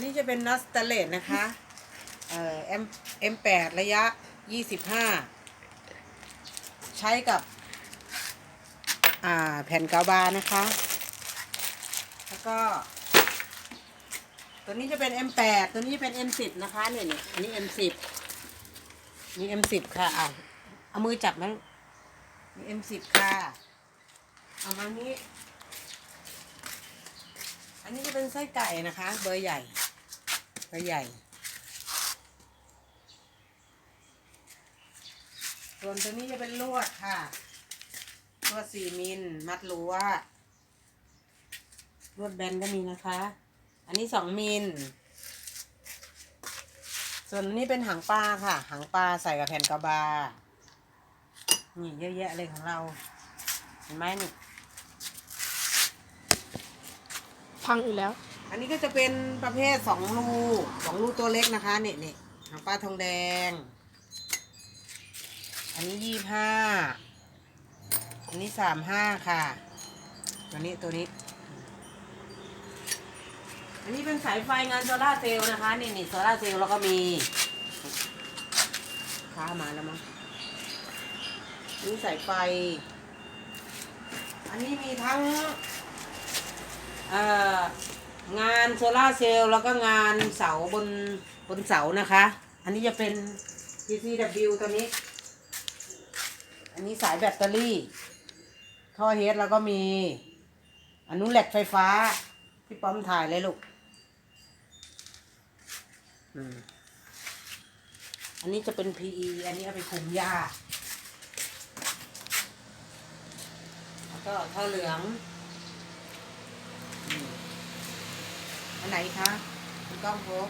นนี้จะเป็นน็อตสเตเลสนะคะ เอ่อ M M8 ระยะ 25 ใช้กับ อ่า แผ่นกาวบานะคะ แล้วก็ ตัวนี้จะเป็น M8 ตัวนี้จะเป็น M10 นะคะเนี่ยเนี่ยอันนี้ M10 นี่ M10 ค่ะเอาเอามือจับมันนี่ M10 ค่ะ เอามานี้ อันนี้จะเป็นไส้ไก่นะคะ เบอร์ใหญ่ เบอร์ใหญ่ ส่วนตัวนี้จะเป็นลวดค่ะลวดสี่มิลมัดรั้วลวดแบนก็มีนะคะ อันนี้สองมิลส่วนนี้เป็นหางปลาค่ะ หางปลาใส่กับแผ่นกระบา นี่เยอะแยะเลยของเรา เห็นไหมนี่ พังอยู่แล้ว อันนี้ก็จะเป็นประเภทสองรูสองรูตัวเล็กนะคะเนี่ยเนี่ยหางปลาทองแดง อันนี้ยี่ห้าอันนี้สามห้าค่ะ ตัวนี้ตัวนี้ อันนี้เป็นสายไฟงานโซล่าเซลล์นะคะนี่นี่โซล่าเซลล์แล้วก็มีค้ามาแล้วมั้งนี่สายไฟ อันนี้มีทั้ง เอ่อ งานโซลาเซลล์แล้วก็งานเสาบนบนเสานะคะ อันนี้จะเป็น PCW ตัวนี้ อันนี้สายแบตเตอรี่ ท่อเฮดแล้วก็มี อันนู้นแหลกไฟฟ้า พี่ป้อมถ่ายเลยลูกอันนี้จะเป็น PE อันนี้เอาไปคุมหญ้าแล้วก็ท่อเหลือง อันไหนคะคุณก้องพบ